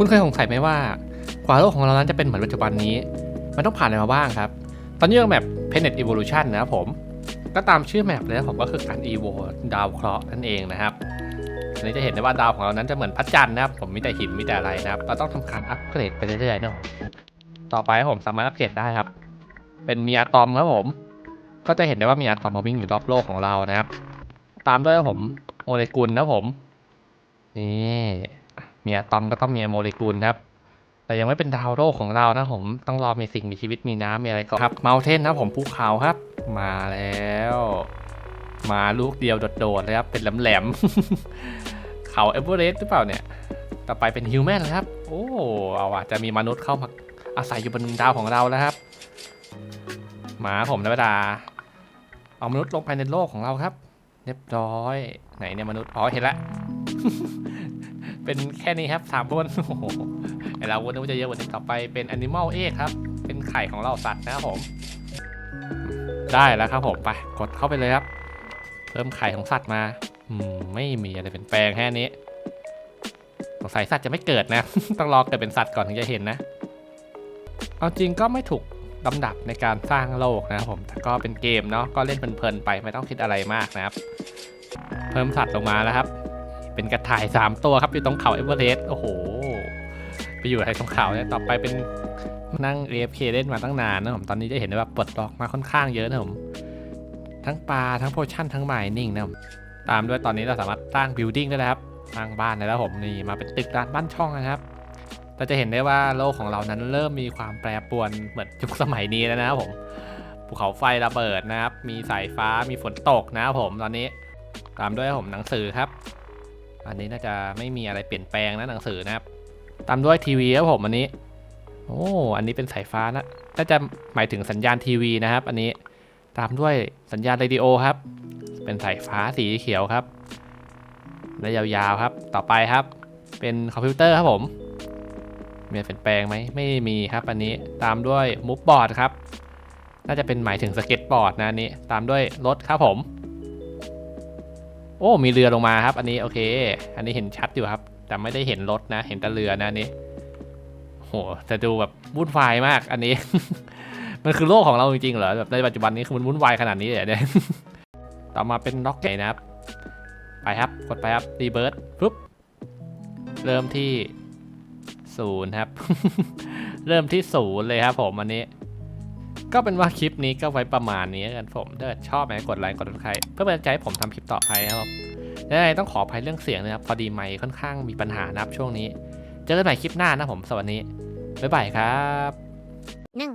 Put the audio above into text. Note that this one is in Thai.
คุณเคยสงสัยไหมว่า กว่าโลกของเรานั้นจะเป็นเหมือนปัจจุบันนี้ มันต้องผ่านอะไรมาบ้างครับ ตอนนี้เราแบบ Planet Evolution นะครับผม ก็ตามชื่อแมปเลยนะผมก็คือการ evo ดาวเคราะห์นั่นเองนะครับอันนี้จะเห็นได้ว่าดาวของเรานั้นจะเหมือนพระจันทร์นะครับ ผมมีแต่หินมีแต่อะไรนะครับ เราต้องทำการอัปเกรดไปเรื่อยๆเนาะต่อไปผมสามารถอัปเกรดได้ครับ เป็นมีอะตอมครับผม ก็จะเห็นได้ว่ามีอะตอมมาวิ่งอยู่รอบโลกของเรานะครับ ตามด้วยผมโมเลกุลนะผม นี่ มีอะตอมก็ต้องมีโมเลกุลครับ แต่ยังไม่เป็นดาวโลกของเรานะผมต้องรอมีสิ่งมีชีวิตมีน้ำมีอะไรก่อนครับเมลเทนนะผมภูเขาครับ มาแล้ว มาลูกเดียวโดดๆเลยครับ เป็นแหลมๆเขาเอเวอเรสต์หรือเปล่าเนี่ย ต่อไปเป็นฮิวแมนครับ โอ้เอาอะจะมีมนุษย์เข้ามาอาศัยอยู่บนดาวของเราแล้วครับหมาผมนะเวลาเอามนุษย์ลงไปในโลกของเราครับ เรียบร้อย ไหนเนี่ยมนุษย์ อ๋อ เห็นละ เป็นแค่นี้ครับสามคนโอ้โหเราวันนี้ว่าจะเยอะว่านี้ต่อไปเป็น Animal Egg ครับ เป็นไข่ของเราสัตว์นะครับผม ได้แล้วครับผมไปกดเข้าไปเลยครับ เพิ่มไข่ของสัตว์มาอืมไม่มีอะไรเป็นแปลงแค่นี้สงสัยสัตว์จะไม่เกิดนะ ต้องรอเกิดเป็นสัตว์ก่อนถึงจะเห็นนะ เอาจริงก็ไม่ถูกลำดับในการสร้างโลกนะครับผมแต่ก็เป็นเกมเนาะก็เล่นเพลินๆไปไม่ต้องคิดอะไรมากนะครับ เพิ่มสัตว์ลงมาแล้วครับ เป็นกระต่าย 3 ตัวครับอยู่ตรงเขาเอเวอเรสต์โอ้โห ไปอยู่อะไรตรงเขาเนี่ยต่อไปเป็นนั่ง AFK เล่นมาตั้งนานนะผมตอนนี้จะเห็นได้ว่าปลดล็อกมาค่อนข้างเยอะนะผมทั้งปลาทั้งโพชั่นทั้งไมนิ่งนะผมตามด้วยตอนนี้เราสามารถสร้างบิลดิ้งได้แล้วครับสร้างบ้านได้แล้วผมนี่มาเป็นตึกร้านบ้านช่องนะครับเราจะเห็นได้ว่าโลกของเรานั้นเริ่มมีความแปรปรวนเหมือนยุคสมัยนี้แล้วนะครับผมภูเขาไฟระเบิดนะครับ มีสายฟ้ามีฝนตกนะครับผมตอนนี้ตามด้วยผมหนังสือครับ อันนี้น่าจะไม่มีอะไรเปลี่ยนแปลงนะหนังสือนะครับ ตามด้วยทีวีครับผมอันนี้ โอ้อันนี้เป็นสายฟ้านะน่าจะหมายถึงสัญญาณทีวีนะครับ อันนี้ตามด้วยสัญญาณเรดิโอครับ เป็นสายฟ้าสีเขียวครับ และยาวๆครับ ต่อไปครับ เป็นคอมพิวเตอร์ครับผมมีเปลี่ยนแปลงไหมไม่มีครับ อันนี้ตามด้วยมูฟบอร์ดครับ น่าจะเป็นหมายถึงสเก็ตบอร์ดนะนนี้ตามด้วยรถครับผม โอ้มีเรือลงมาครับ อันนี้โอเค อันนี้เห็นชัดอยู่ครับ แต่ไม่ได้เห็นรถนะ เห็นแต่เรือนะอันนี้โหแต่ดูแบบวุ่นวายมาก อันนี้ มันคือโลกของเราจริงๆเหรอแบบในปัจจุบันนี้คือมันวุ่นวายขนาดนี้เลยเนี่ยต่อมาเป็นน็อกเก็ตนะครับ ไปครับกดไปครับรีเบิร์ดปุ๊บเริ่มที่ศูนย์ครับ เริ่มที่ศูนย์เลยครับผมอันนี้ ก็เป็นว่าคลิปนี้ก็ไว้ประมาณนี้กันผมถ้าชอบไหมกดไลค์กดติดตามเพื่อเป็นใจให้ผมทำคลิปต่อไปนะครับยังไงต้องขออภัยเรื่องเสียงนะครับพอดีไมค์ค่อนข้างมีปัญหานับช่วงนี้ เจอกันใหม่คลิปหน้านะผมสวัสดีบ๊ายบายครับหนึ่ง